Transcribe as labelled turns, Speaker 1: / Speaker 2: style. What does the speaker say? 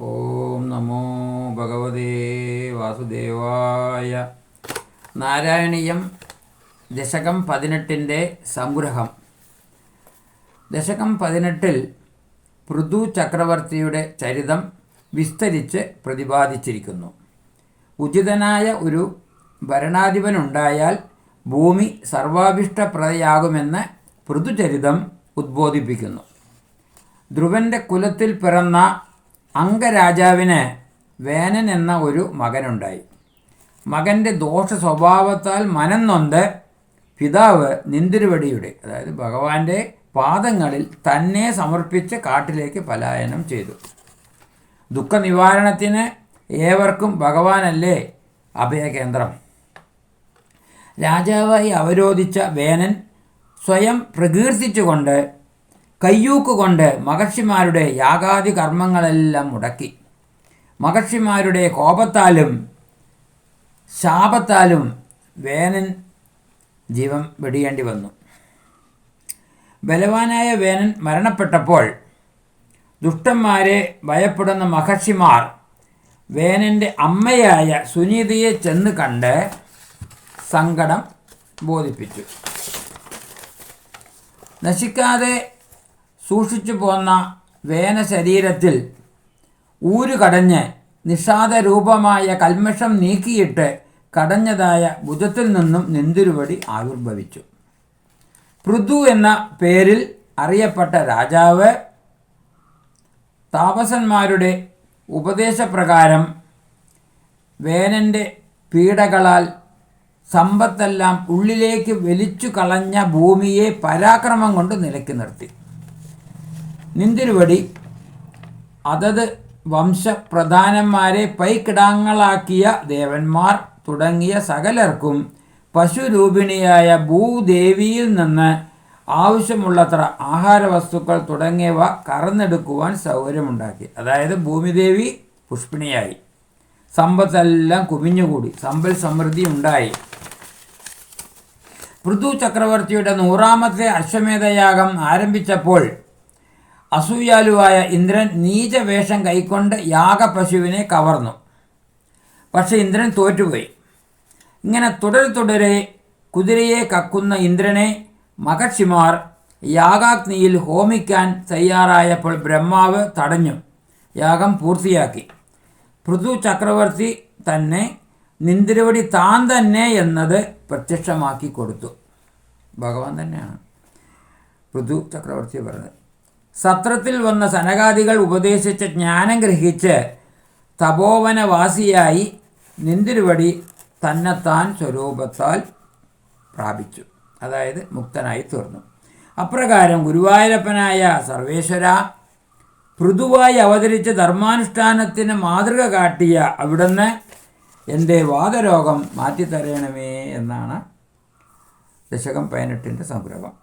Speaker 1: ഓം നമോ ഭഗവതേ വാസുദേവായ. നാരായണീയം ദശകം പതിനെട്ടിന്റെ സംഗ്രഹം. ദശകം പതിനെട്ടിൽ പൃഥു ചക്രവർത്തിയുടെ ചരിതം വിസ്തരിച്ച് പ്രതിപാദിച്ചിരിക്കുന്നു. ഉചിതനായ ഒരു ഭരണാധിപനുണ്ടായാൽ ഭൂമി സർവാഭിഷ്ടപ്രദയാകുമെന്ന് പൃഥുചരിതം ഉദ്ബോധിപ്പിക്കുന്നു. ധ്രുവന്റെ കുലത്തിൽ പിറന്ന അംഗരാജാവിന് വേനൻ എന്ന ഒരു മകനുണ്ടായി. മകന്റെ ദോഷ സ്വഭാവത്താൽ മനം നൊന്ത് പിതാവ് നിന്തിരുവടിയുടെ അതായത് ഭഗവാന്റെ പാദങ്ങളിൽ തന്നെ സമർപ്പിച്ച് കാട്ടിലേക്ക് പലായനം ചെയ്തു. ദുഃഖനിവാരണത്തിന് ഏവർക്കും ഭഗവാനല്ലേ അഭയകേന്ദ്രം. രാജാവായി അവരോധിച്ച വേനൻ സ്വയം പ്രകീർത്തിച്ചുകൊണ്ട് കയ്യൂക്കുകൊണ്ട് മഹർഷിമാരുടെ യാഗാദി കർമ്മങ്ങളെല്ലാം മുടക്കി. മഹർഷിമാരുടെ കോപത്താലും ശാപത്താലും വേനൻ ജീവൻ വെടിയേണ്ടി വന്നു. ബലവാനായ വേനൻ മരണപ്പെട്ടപ്പോൾ ദുഷ്ടന്മാരെ ഭയപ്പെടുന്ന മഹർഷിമാർ വേനന്റെ അമ്മയായ സുനീതയെ ചെന്ന് കണ്ട് സങ്കടം ബോധിപ്പിച്ചു. നശിക്കാതെ സൂക്ഷിച്ചു പോന്ന വേന ശരീരത്തിൽ ഊരുകടഞ്ഞ് നിഷാദരൂപമായ നിഷാദ രൂപമായ കൽമഷം നീക്കിയിട്ട് കടഞ്ഞതായ ബുധത്തിൽ നിന്നും നെന്തുരുവടി ആവിർഭവിച്ചു. പൃഥു എന്ന പേരിൽ അറിയപ്പെട്ട രാജാവ് താപസന്മാരുടെ ഉപദേശപ്രകാരം വേനന്റെ പീഡകളാൽ സമ്പത്തെല്ലാം ഉള്ളിലേക്ക് വലിച്ചു കളഞ്ഞ ഭൂമിയെ പരാക്രമം കൊണ്ട് നിലക്കി നിർത്തി. നിന്തിരുവടി അതത് വംശപ്രധാനന്മാരെ പൈക്കിടാങ്ങളാക്കിയ ദേവന്മാർ തുടങ്ങിയ സകലർക്കും പശുരൂപിണിയായ ഭൂദേവിയിൽ നിന്ന് ആവശ്യമുള്ളത്ര ആഹാര വസ്തുക്കൾ തുടങ്ങിയവ കറന്നെടുക്കുവാൻ സൗകര്യമുണ്ടാക്കി. അതായത് ഭൂമിദേവി പുഷ്പിണിയായി. സമ്പത്തെല്ലാം കുമിഞ്ഞുകൂടി. സമ്പൽ സമൃദ്ധി ഉണ്ടായി. പൃഥു ചക്രവർത്തിയുടെ നൂറാമത്തെ അശ്വമേധയാഗം ആരംഭിച്ചപ്പോൾ അസൂയാലുവായ ഇന്ദ്രൻ നീചവേഷം കൈക്കൊണ്ട് യാഗപശുവിനെ കവർന്നു. പക്ഷെ ഇന്ദ്രൻ തോറ്റുപോയി. ഇങ്ങനെ തുടരെ തുടരെ കുതിരയെ കക്കുന്ന ഇന്ദ്രനെ മഹർഷിമാർ യാഗാഗ്നിയിൽ ഹോമിക്കാൻ തയ്യാറായപ്പോൾ ബ്രഹ്മാവ് തടഞ്ഞു. യാഗം പൂർത്തിയാക്കി. പൃഥു ചക്രവർത്തി തന്നെ നിന്തിരുവടി താൻ തന്നെ എന്നത് പ്രത്യക്ഷമാക്കി കൊടുത്തു. ഭഗവാൻ തന്നെയാണ്. പൃഥു ചക്രവർത്തി പറഞ്ഞത്. സത്രത്തിൽ വന്ന സനകാദികൾ ഉപദേശിച്ച ജ്ഞാനം ഗ്രഹിച്ച് തപോവനവാസിയായി നിന്തിരുവടി തന്നെത്താൻ സ്വരൂപത്താൽ പ്രാപിച്ചു. അതായത് മുക്തനായി തീർന്നു. അപ്രകാരം ഗുരുവായൂരപ്പനായ സർവേശ്വര പൃഥുവായി അവതരിച്ച് ധർമാനുഷ്ഠാനത്തിന് മാതൃക കാട്ടിയ അവിടുന്ന് എന്റെ വാദരോഗം മാറ്റിത്തരയണമേ എന്നാണ് ദശകം പതിനെട്ടിന്റെ സംഗ്രഹം.